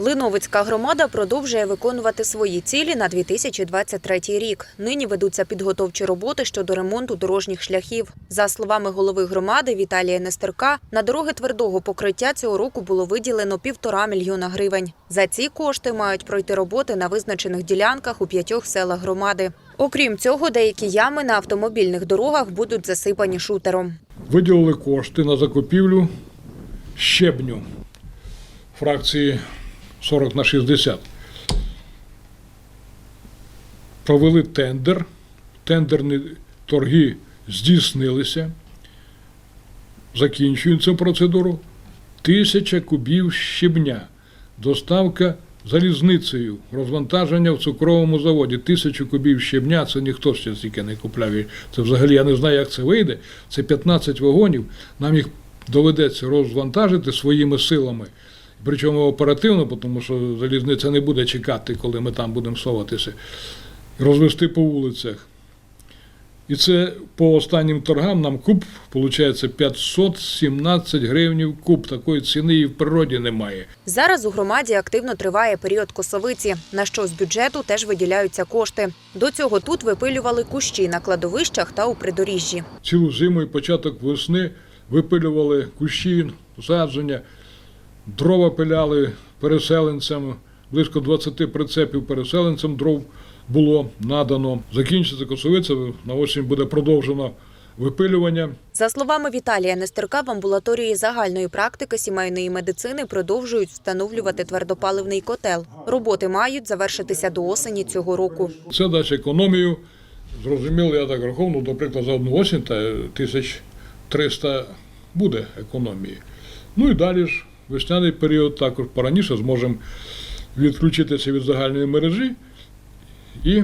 Линовицька громада продовжує виконувати свої цілі на 2023 рік. Нині ведуться підготовчі роботи щодо ремонту дорожніх шляхів. За словами голови громади Віталія Нестерка, на дороги твердого покриття цього року було виділено півтора мільйона гривень. За ці кошти мають пройти роботи на визначених ділянках у п'ятьох селах громади. Окрім цього, деякі ями на автомобільних дорогах будуть засипані шутером. Виділили кошти на закупівлю щебню фракції 40 на 60. Провели тендер. Тендерні торги здійснилися. Закінчуємо цю процедуру. Тисяча кубів щебня. Доставка залізницею, розвантаження в цукровому заводі. Тисячу кубів щебня, це ніхто ще стільки не купляв. Це взагалі я не знаю, як це вийде. Це 15 вагонів. Нам їх доведеться розвантажити своїми силами. Причому оперативно, тому що залізниця не буде чекати, коли ми там будемо соватися, розвести по вулицях. І це по останнім торгам нам куб, виходить, 517 гривень куб. Такої ціни і в природі немає. Зараз у громаді активно триває період косовиці, на що з бюджету теж виділяються кошти. До цього тут випилювали кущі на кладовищах та у придоріжжі. Цілу зиму і початок весни випилювали кущі, засадження, дрова пиляли переселенцям, близько 20 прицепів переселенцям дров було надано. Закінчиться косовиця, на осінь буде продовжено випилювання. За словами Віталія Нестерка, в амбулаторії загальної практики сімейної медицини продовжують встановлювати твердопаливний котел. Роботи мають завершитися до осені цього року. Це дасть економію. Зрозуміло, я так рахував, ну, наприклад, за одну осінь та 1300 буде економії. Ну і далі ж весняний період також пораніше зможемо відключитися від загальної мережі і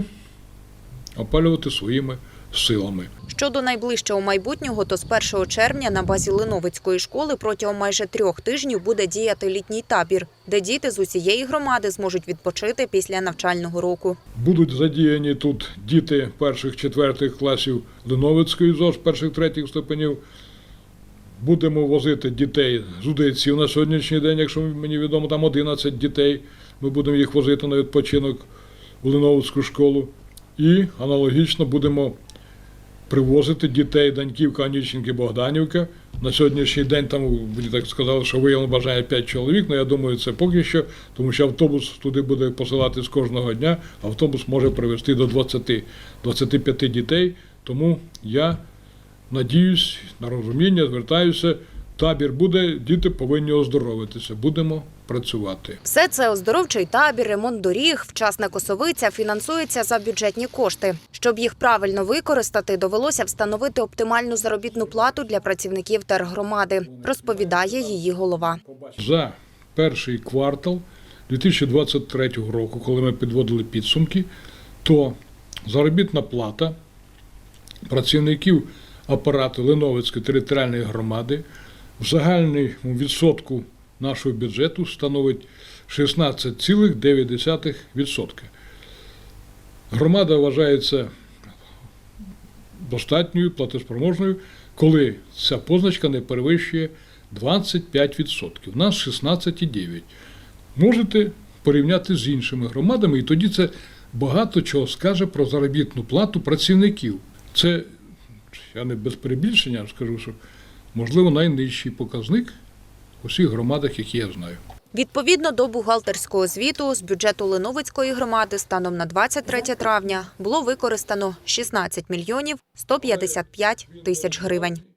опалювати своїми силами. Щодо найближчого майбутнього, то з 1 червня на базі Линовицької школи протягом майже трьох тижнів буде діяти літній табір, де діти з усієї громади зможуть відпочити після навчального року. Будуть задіяні тут діти перших четвертих класів Линовицької ЗОЖ, перших третіх ступенів. Будемо возити дітей з удиців на сьогоднішній день, якщо мені відомо, там 11 дітей. Ми будемо їх возити на відпочинок у Линовицьку школу. І аналогічно будемо привозити дітей Даньківка, Аніченки, Богданівка. На сьогоднішній день там мені так сказали, що виявлено бажання 5 чоловік. Ну я думаю, це поки що, тому що автобус туди буде посилати з кожного дня. Автобус може привезти до 20-25 дітей. Тому я надіюсь на розуміння, звертаюся. Табір буде, діти повинні оздоровитися. Будемо працювати. Все це оздоровчий табір, ремонт доріг, вчасна косовиця фінансується за бюджетні кошти. Щоб їх правильно використати, довелося встановити оптимальну заробітну плату для працівників тергромади, розповідає її голова. За перший квартал 2023 року, коли ми підводили підсумки, то заробітна плата працівників апарату Леновицької територіальної громади в загальному відсотку нашого бюджету становить 16,9%. Громада вважається достатньою платоспроможною, коли ця позначка не перевищує 25%. У нас 16,9%. Можете порівняти з іншими громадами, і тоді це багато чого скаже про заробітну плату працівників. Це, я не без перебільшення скажу, що можливо найнижчий показник у всіх громадах, які я знаю. Відповідно до бухгалтерського звіту з бюджету Линовицької громади станом на 23 травня було використано 16 мільйонів 155 тисяч гривень.